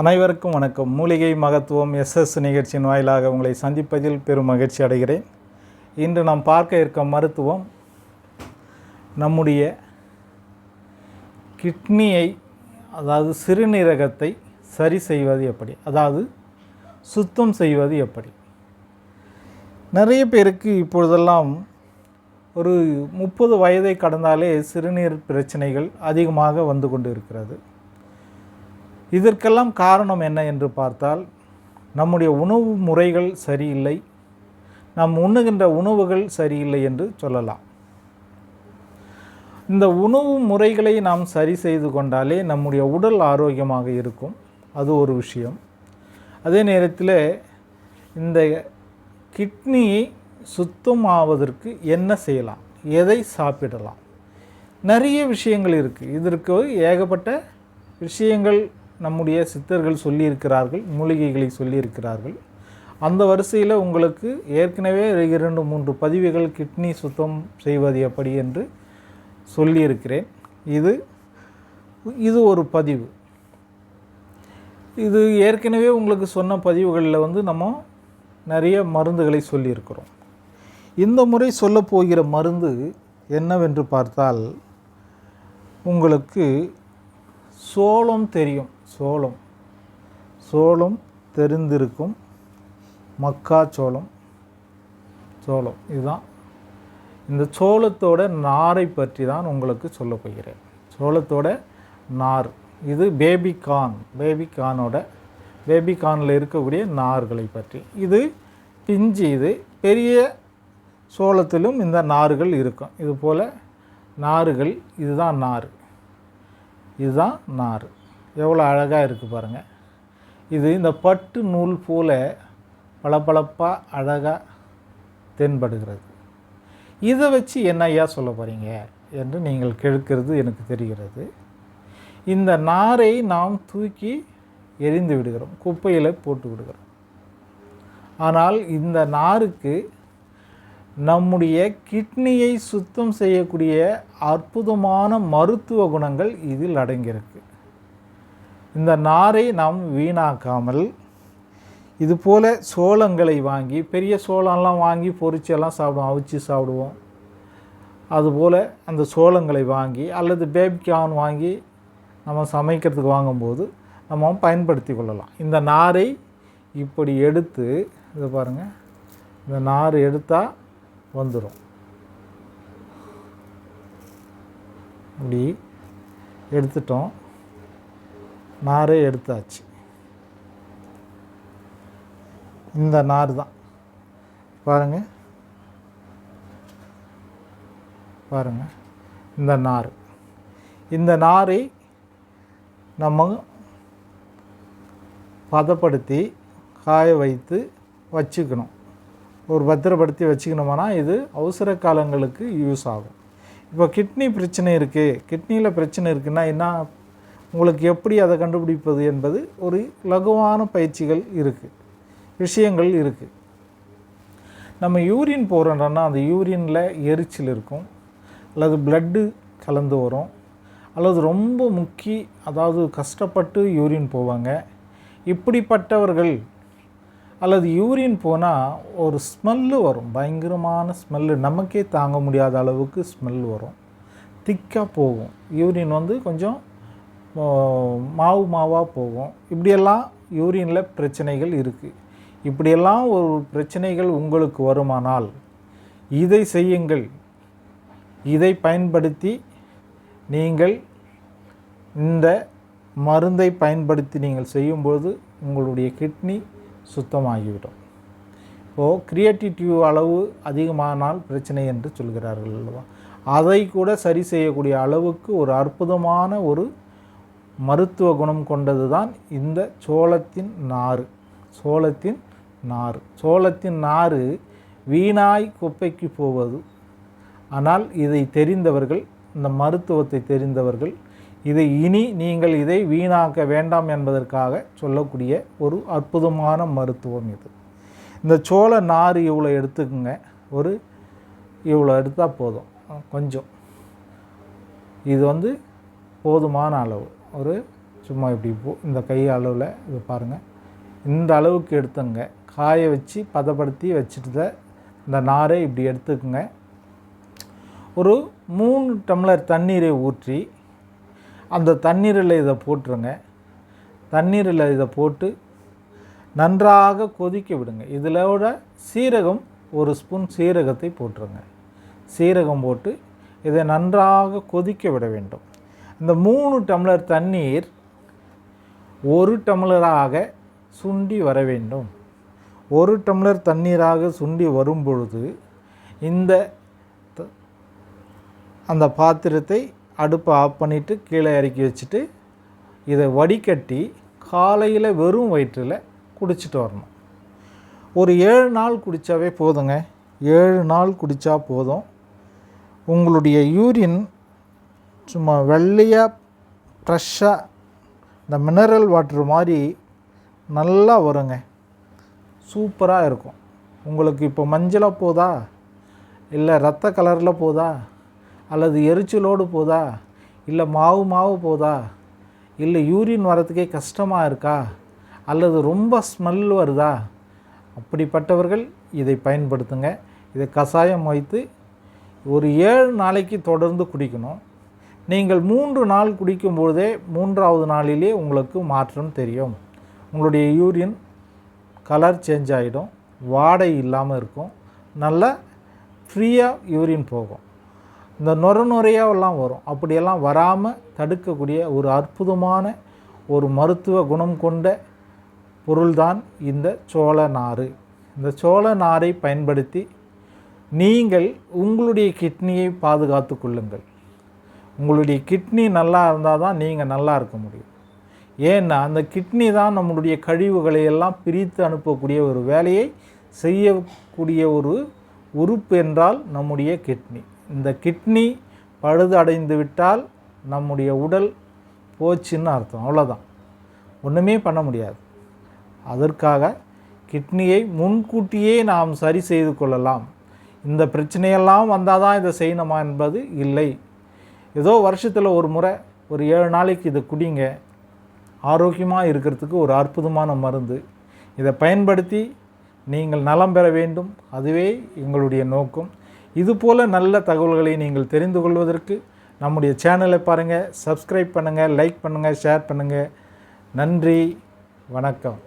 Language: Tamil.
அனைவருக்கும் வணக்கம். மூலிகை மகத்துவம் எஸ்எஸ் நிகழ்ச்சியின் வாயிலாக உங்களை சந்திப்பதில் பெரும் மகிழ்ச்சி அடைகிறேன். இன்று நாம் பார்க்க இருக்க மருத்துவம் நம்முடைய கிட்னியை அதாவது சிறுநீரகத்தை சரி செய்வது எப்படி? அதாவது சுத்தம் செய்வது எப்படி? நிறைய பேருக்கு இப்பொழுதெல்லாம் ஒரு முப்பது வயதை கடந்தாலே சிறுநீர் பிரச்சனைகள் அதிகமாக வந்து கொண்டு இருக்கிறது இதற்கெல்லாம் காரணம் என்ன என்று பார்த்தால் நம்முடைய உணவு முறைகள் சரியில்லை நாம் உண்ணுகின்ற உணவுகள் சரியில்லை என்று சொல்லலாம். இந்த உணவு முறைகளை நாம் சரி செய்து கொண்டாலே நம்முடைய உடல் ஆரோக்கியமாக இருக்கும். அது ஒரு விஷயம். அதே நேரத்தில் இந்த கிட்னியை சுத்தமாவதற்கு என்ன செய்யலாம்? எதை சாப்பிடலாம்? நிறைய விஷயங்கள் இருக்குது இதற்கு ஏகப்பட்ட விஷயங்கள் நம்முடைய சித்தர்கள் சொல்லியிருக்கிறார்கள் மூலிகைகளை சொல்லியிருக்கிறார்கள். அந்த வரிசையில் உங்களுக்கு ஏற்கனவே இரண்டு மூன்று பதிவுகள் கிட்னி சுத்தம் செய்வது எப்படி என்று சொல்லியிருக்கிறேன். இது இது ஒரு பதிவு. இது ஏற்கனவே உங்களுக்கு சொன்ன பதிவுகளில் வந்து நம்ம நிறைய மருந்துகளை சொல்லியிருக்கிறோம். இந்த முறை சொல்லப்போகிற மருந்து என்னவென்று பார்த்தால் உங்களுக்கு சோளம் தெரியும். சோளம். சோளம் தெரிந்திருக்கும் மக்காச்சோளம் சோளம். இதுதான். இந்த சோளத்தோட நாரை பற்றி தான் உங்களுக்கு சொல்ல போகிறேன். சோளத்தோட நார். இது பேபிகான் பேபிகானோட பேபிகானில் இருக்கக்கூடிய நார்களை பற்றி. இது பிஞ்சு இது பெரிய சோளத்திலும் இந்த நார்கள் இருக்கும். இது போல் நார்கள் இதுதான் நார். இதுதான் நார் எவ்வளோ அழகாக இருக்குது பாருங்கள் இது இந்த பட்டு நூல் போல் பளபளப்பாக அழகாக தென்படுகிறது. இதை வச்சு என்ன ஐயா சொல்ல போகிறீங்க என்று நீங்கள் கேட்கிறது எனக்கு தெரிகிறது. இந்த நாரை நாம் தூக்கி எரிந்து விடுகிறோம். குப்பையில் போட்டு விடுகிறோம். ஆனால் இந்த நாருக்கு நம்முடைய கிட்னியை சுத்தம் செய்யக்கூடிய அற்புதமான மருத்துவ குணங்கள் இதில் அடங்கியிருக்கு. இந்த நாரை நாம் வீணாக்காமல் இது போல் சோளங்களை வாங்கி பெரிய சோளம்லாம் வாங்கி பொறிச்செல்லாம் சாப்பிடுவோம் அவிச்சு சாப்பிடுவோம். அதுபோல் அந்த சோளங்களை வாங்கி அல்லது பேபிகார்ன் வாங்கி நம்ம சமைக்கிறதுக்கு வாங்கும்போது நம்ம பயன்படுத்தி கொள்ளலாம். இந்த நாரை இப்படி எடுத்து இதை பாருங்கள் இந்த நார் எடுத்தால் வந்துடும் இப்படி எடுத்துட்டோம். நாரே எடுத்தாச்சு. இந்த நார் தான். பாருங்க. பாருங்க. இந்த நார். இந்த நாரை நம்ம பதப்படுத்தி காய வைத்து வச்சுக்கணும். ஒரு பத்திரப்படுத்தி வச்சுக்கணுமானா இது அவசர காலங்களுக்கு யூஸ் ஆகும். இப்போ கிட்னி பிரச்சனை இருக்குது கிட்னியில் பிரச்சனை இருக்குன்னா என்ன? உங்களுக்கு எப்படி அதை கண்டுபிடிப்பது என்பது ஒரு லகுவான பயிற்சிகள் இருக்குது விஷயங்கள் இருக்குது நம்ம யூரின் போகிறோன்னா அந்த யூரினில் எரிச்சல் இருக்கும். அல்லது பிளட்டு கலந்து வரும். அல்லது ரொம்ப முக்கி அதாவது கஷ்டப்பட்டு யூரின் போவாங்க. இப்படிப்பட்டவர்கள் அல்லது யூரின் போனால் ஒரு ஸ்மெல்லு வரும். பயங்கரமான ஸ்மெல்லு. நமக்கே தாங்க முடியாத அளவுக்கு ஸ்மெல் வரும். திக்காக போகும். யூரின் வந்து கொஞ்சம் மாவு மாவாக போகும். இப்படியெல்லாம் யூரினில் பிரச்சனைகள் இருக்குது இப்படியெல்லாம் ஒரு பிரச்சனைகள் உங்களுக்கு வருமானால் இதை செய்யுங்கள். இதை பயன்படுத்தி நீங்கள் இந்த மருந்தை பயன்படுத்தி நீங்கள் செய்யும்போது உங்களுடைய கிட்னி சுத்தமாகிவிடும். இப்போது கிரியேட்டிவ் அளவு அதிகமானால் பிரச்சனை என்று சொல்கிறார்கள் அல்லவா? அதை கூட சரி செய்யக்கூடிய அளவுக்கு ஒரு அற்புதமான ஒரு மருத்துவ குணம் கொண்டது தான் இந்த சோளத்தின் நாறு. சோளத்தின் நாறு. சோளத்தின் நாறு வீணாய் குப்பைக்கு போவது. ஆனால் இதை தெரிந்தவர்கள் இந்த மருத்துவத்தை தெரிந்தவர்கள் இதை இனி நீங்கள் இதை வீணாக்க வேண்டாம் என்பதற்காக சொல்லக்கூடிய ஒரு அற்புதமான மருத்துவம் இது. இந்த சோள நார் இவ்வளோ எடுத்துக்கோங்க. ஒரு இவ்வளோ எடுத்தால் போதும். கொஞ்சம். இது வந்து போதுமான அளவு. ஒரு சும்மா இப்படி போ இந்த கை அளவில் இது பாருங்கள் இந்த அளவுக்கு எடுத்துங்க. காய வச்சு பதப்படுத்தி வச்சுட்டு இந்த நாரை இப்படி எடுத்துக்குங்க. ஒரு மூணு டம்ளர் தண்ணீரை ஊற்றி அந்த தண்ணீரில் இதை போட்டுருங்க. தண்ணீரில் இதை போட்டு நன்றாக கொதிக்க விடுங்க. இதிலோட சீரகம் ஒரு ஸ்பூன் சீரகத்தை போட்டுருங்க. சீரகம் போட்டு இதை நன்றாக கொதிக்க விட வேண்டும். இந்த மூணு டம்ளர் தண்ணீர் ஒரு டம்ளராக சுண்டி வர வேண்டும். ஒரு டம்ளர் தண்ணீராக சுண்டி வரும் பொழுது இந்த த- அந்த பாத்திரத்தை அடுப்பை ஆஃப் பண்ணிவிட்டு கீழே இறக்கி வச்சுட்டு இதை வடிகட்டி காலையில் வெறும் வயிற்றில் குடிச்சிட்டு வரணும். ஒரு ஏழு நாள் குடித்தாவே போதுங்க. ஏழு நாள் குடித்தா போதும். உங்களுடைய யூரின் சும்மா வெள்ளையாக ஃப்ரெஷ்ஷாக இந்த மினரல் வாட்டர் மாதிரி நல்லா வருங்க. சூப்பராக இருக்கும். உங்களுக்கு இப்போ மஞ்சளாக போதா? இல்லை ரத்த கலரில் போதா? அல்லது எரிச்சலோடு போதா? இல்லை மாவு மாவு போதா? இல்லை யூரின் வரத்துக்கே கஷ்டமாக இருக்கா? அல்லது ரொம்ப ஸ்மெல் வருதா? அப்படிப்பட்டவர்கள் இதை பயன்படுத்துங்க. இதை கஷாயம் வைத்து ஒரு ஏழு நாளைக்கு தொடர்ந்து குடிக்கணும். நீங்கள் மூன்று நாள் குடிக்கும்பொழுதே மூன்றாவது நாளிலே உங்களுக்கு மாற்றம் தெரியும். உங்களுடைய யூரின் கலர் சேஞ்ச் ஆகிடும் வாடை இல்லாமல் இருக்கும். நல்லா ஃப்ரீயாக யூரின் போகும். இந்த நுர நுரையாவெல்லாம் வரும். அப்படியெல்லாம் வராமல் தடுக்கக்கூடிய ஒரு அற்புதமான ஒரு மருத்துவ குணம் கொண்ட பொருள்தான் இந்த சோள நாறு. இந்த சோள நாரை பயன்படுத்தி நீங்கள் உங்களுடைய கிட்னியை பாதுகாத்து கொள்ளுங்கள். உங்களுடைய கிட்னி நல்லா இருந்தால் தான் நீங்கள் நல்லா இருக்க முடியும். ஏன்னா அந்த கிட்னி தான் நம்மளுடைய கழிவுகளை எல்லாம் பிரித்து அனுப்பக்கூடிய ஒரு வேலையை செய்யக்கூடிய ஒரு உறுப்பு என்றால் நம்முடைய கிட்னி. இந்த கிட்னி பழுது அடைந்து விட்டால் நம்முடைய உடல் போச்சுன்னு அர்த்தம். அவ்வளோதான் ஒன்றுமே பண்ண முடியாது. அதற்காக கிட்னியை முன்கூட்டியே நாம் சரி செய்து கொள்ளலாம். இந்த பிரச்சனையெல்லாம் வந்தால் தான் இதை செய்யணுமா என்பது இல்லை. ஏதோ வருஷத்தில் ஒரு முறை ஒரு ஏழு நாளைக்கு இதை குடிங்க. ஆரோக்கியமாக இருக்கிறதுக்கு ஒரு அற்புதமான மருந்து. இதை பயன்படுத்தி நீங்கள் நலம் பெற வேண்டும். அதுவே எங்களுடைய நோக்கம். இதுபோல் நல்ல தகவல்களை நீங்கள் தெரிந்து கொள்வதற்கு நம்முடைய சேனலை பாருங்கள் சப்ஸ்கிரைப் பண்ணுங்கள் லைக் பண்ணுங்கள் ஷேர் பண்ணுங்கள் நன்றி வணக்கம்.